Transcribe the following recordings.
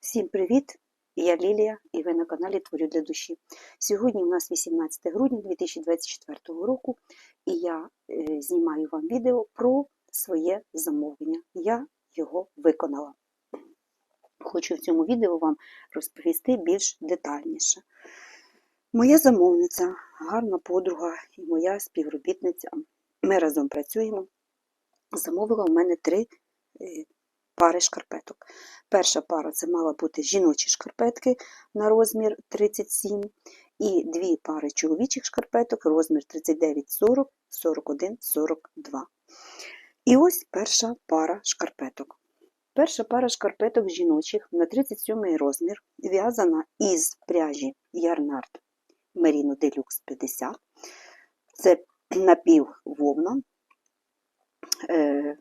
Всім привіт! Я Лілія і ви на каналі Творю для душі. Сьогодні у нас 18 грудня 2024 року, і я е, знімаю вам відео про своє замовлення. Я його виконала. Хочу в цьому відео вам розповісти більш детальніше. Моя замовниця, гарна подруга і моя співробітниця. Ми разом працюємо. Замовила у мене три е, пари шкарпеток. Перша пара це мала бути жіночі шкарпетки на розмір 37 і дві пари чоловічих шкарпеток розмір 39, 40, 41, 42. І ось перша пара шкарпеток. Перша пара шкарпеток жіночих на 37 розмір в'язана із пряжі Ярнард Merino Deluxe 50. Це напіввовна,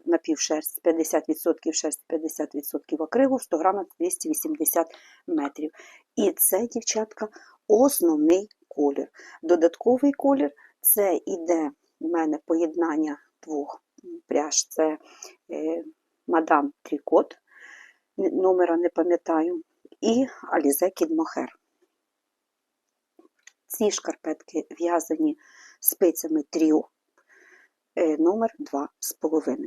напівшерсть 50% шерсть, 50% акрилу, 100 грам 280 метрів. І це, дівчатка, основний колір. Додатковий колір це іде в мене поєднання двох пряж. Це е, Мадам Трікот, номера не пам'ятаю, і Алізе Кідмохер. Ці шкарпетки в'язані спицями тріо е, номер 2,5.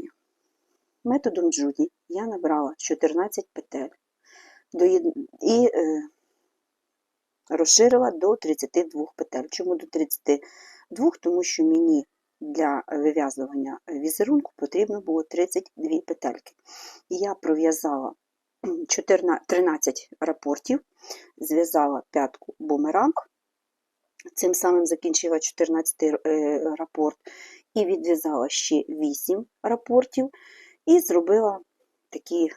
Методом Джуді я набрала 14 петель і е, розширила до 32 петель. Чому до 32? Тому що мені для вив'язування візерунку потрібно було 32 петельки. Я пров'язала 13 рапортів, зв'язала п'ятку бумеранг, цим самим закінчила 14 рапорт і відв'язала ще 8 рапортів, і зробила такі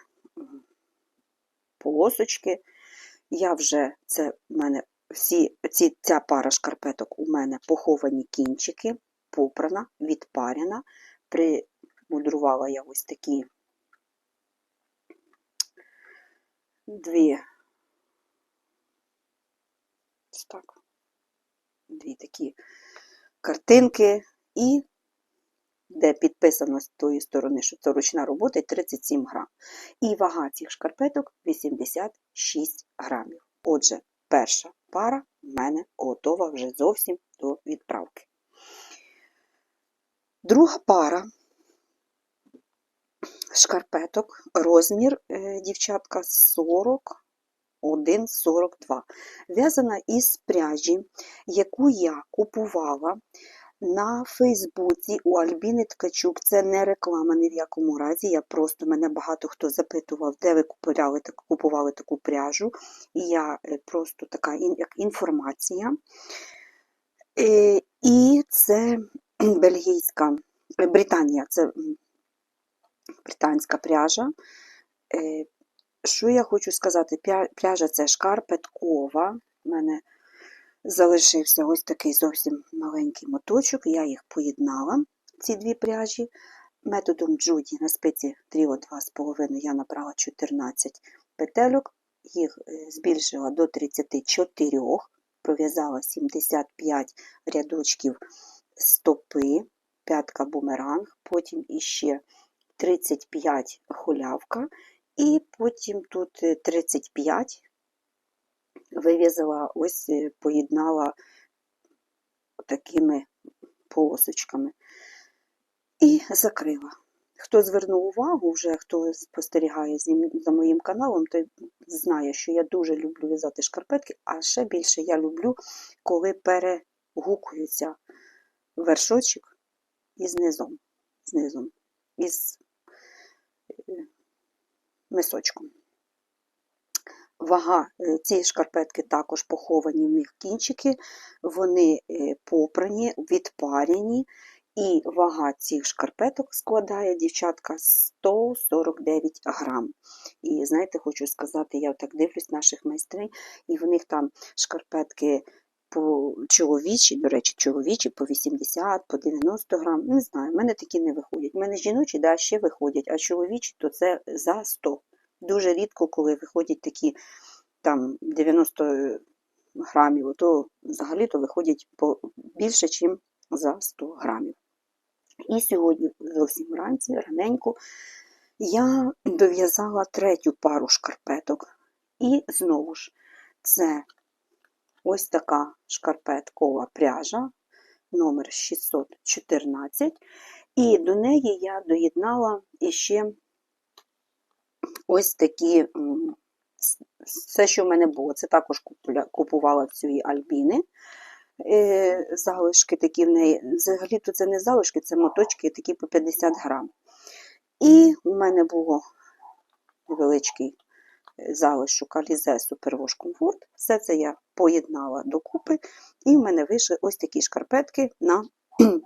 полосочки. Я вже це в мене всі ці, ця пара шкарпеток у мене поховані кінчики, попрана, відпарена. Примудрувала я ось такі дві так, дві такі картинки і де підписано з тої сторони, що це ручна робота, 37 грам. І вага цих шкарпеток 86 грамів. Отже, перша пара в мене готова вже зовсім до відправки. Друга пара шкарпеток, розмір, е, дівчатка, 41-42. В'язана із пряжі, яку я купувала на Фейсбуці у Альбіни Ткачук. Це не реклама ні в якому разі. Я просто мене багато хто запитував, де ви купували, купували таку пряжу. І я просто така інформація. І це бельгійська, Британія, це британська пряжа. Що я хочу сказати? Пряжа це шкарпеткова. У мене залишився ось такий зовсім маленький моточок. Я їх поєднала, ці дві пряжі. Методом Джуді на спиці тріо 2,5 я набрала 14 петельок, їх збільшила до 34, пров'язала 75 рядочків стопи, п'ятка бумеранг, потім іще 35 хулявка, і потім тут 35 вив'язала, ось поєднала такими полосочками і закрила. Хто звернув увагу, вже хто спостерігає за моїм каналом, той знає, що я дуже люблю в'язати шкарпетки, а ще більше я люблю, коли перегукуються вершочок із низом, знизом, із мисочком. Вага цієї шкарпетки також поховані в них кінчики, вони попрані, відпарені, і вага цих шкарпеток складає, дівчатка, 149 грам. І знаєте, хочу сказати, я так дивлюсь наших майстринь, і в них там шкарпетки по чоловічі, до речі, чоловічі по 80, по 90 грам. Не знаю, в мене такі не виходять. У мене жіночі да, ще виходять, а чоловічі то це за 100 Дуже рідко, коли виходять такі там 90 грамів, то взагалі-то виходять більше, ніж за 100 грамів. І сьогодні, зовсім вранці, раненько, я дов'язала третю пару шкарпеток І знову ж, це ось така шкарпеткова пряжа, номер 614. І до неї я доєднала іще ось такі, все, що в мене було. Це також купувала в цієї Альбіни. Е, залишки такі в неї. Взагалі-то це не залишки, це моточки такі по 50 грам. І у мене було невеличкий е, залишок Alize Superwash Comfort. Все це я поєднала докупи, і в мене вийшли ось такі шкарпетки на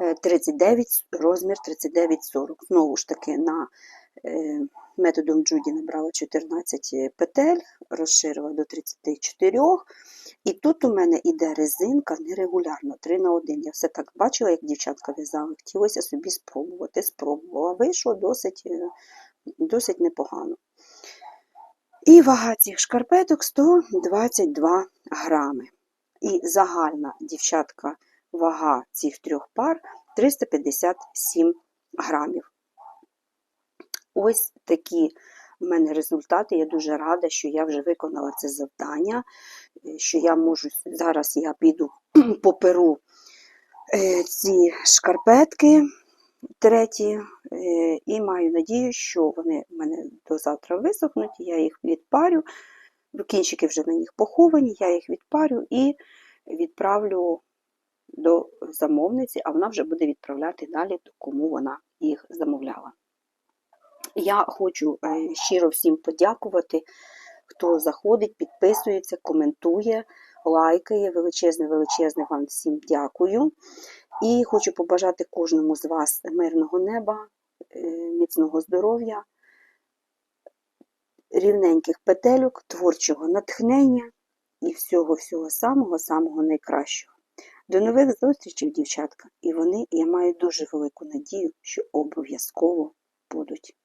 е, 39, розмір 39-40. Знову ж таки, на е, методом Джуді набрала 14 петель, розширила до 34. І тут у мене іде резинка нерегулярно, 3 на 1. Я все так бачила, як дівчатка в'язали. Хотілося собі спробувати. Спробувала. Вийшло досить, е, досить непогано. І вага цих шкарпеток 122 грами. І загальна дівчатка вага цих трьох пар 357 грамів. Ось такі в мене результати. Я дуже рада, що я вже виконала це завдання, е, що я можу зараз я піду поперу е, ці шкарпетки треті, е, і маю надію, що вони в мене до завтра висохнуть, я їх відпарю. Кінчики вже на них поховані, я їх відпарю і відправлю до замовниці, а вона вже буде відправляти далі, кому вона їх замовляла. Я хочу е, щиро всім подякувати, хто заходить, підписується, коментує, лайкає. Величезне, величезне вам всім дякую. І хочу побажати кожному з вас мирного неба, е, міцного здоров'я, рівненьких петельок, творчого натхнення і всього-всього самого-самого найкращого. До нових зустрічей, дівчатка, і вони, я маю дуже велику надію, що обов'язково будуть.